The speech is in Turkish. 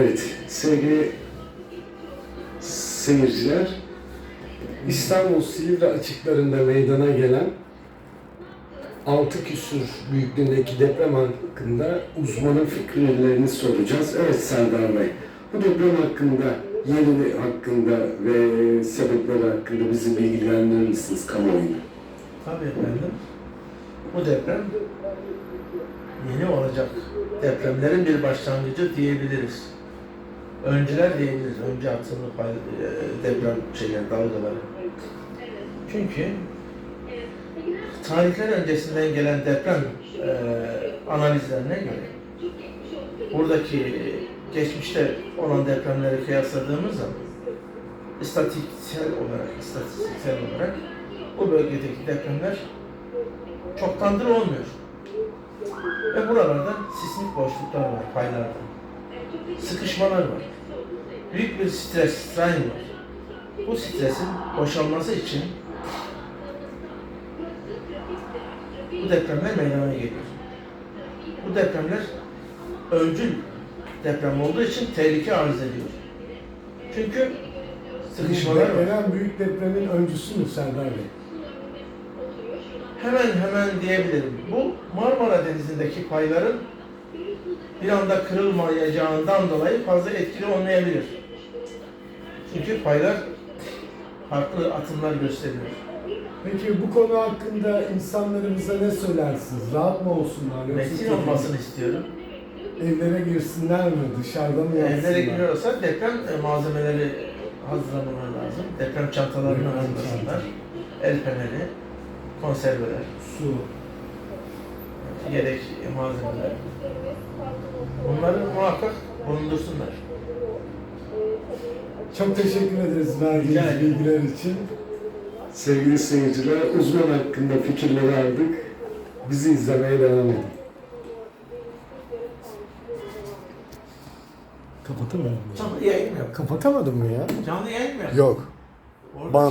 Evet, sevgili seyirciler, İstanbul Silivri açıklarında meydana gelen 6 küsur büyüklüğündeki deprem hakkında uzmanın fikirlerini soracağız. Evet Serdar Bey, bu deprem hakkında, yeri hakkında ve sebepleri hakkında bizi bilgilendirir misiniz kamuoyuna? Tabii efendim. Bu deprem yeni olacak depremlerin bir başlangıcı diyebiliriz. Öncüler diyebiliriz. Önce atımlı pay, e, deprem şeyler, dalgaları. Çünkü tarihler öncesinden gelen deprem e, analizlerine göre buradaki geçmişte olan depremleri kıyasladığımız zaman istatistiksel olarak, istatistiksel olarak bu bölgedeki depremler çoktandır olmuyor. Ve buralarda sismik boşluklar var paylarda. Sıkışmalar var. Büyük bir stres, strain var. Bu stresin boşalması için bu depremler meydana geliyor. Bu depremler öncül deprem olduğu için tehlike arz ediyor. Çünkü sıkışmalar var. Gelen büyük depremin öncüsü mü Serdar Bey? Hemen hemen diyebilirim. Bu Marmara Denizi'ndeki payların bir anda kırılmayacağından dolayı fazla etkili olmayabilir. Çünkü paylar farklı atımlar gösteriyor. Peki bu konu hakkında insanlarımıza ne söylersiniz? Rahat mı olsunlar? Metin olmasını istiyorum. Evlere girsinler mi? Dışarıda mı yatsınlar? Evlere giriyorsa deprem e, malzemeleri hazırlamaları lazım. Deprem çantalarını hazırlasınlar. El feneri, konserveler, Su. yedek malzemeler. Bulundursunlar. Çok teşekkür ederiz Rica verdiğiniz ederim. bilgiler için. Sevgili seyirciler, uzman hakkında fikirleri aldık. Bizi izlemeye devam edin. Kapatamadım mı? Canlı yayın mı yap? Kapatamadım mı ya? Canlı yayın mı yap? Yok. Orada Bana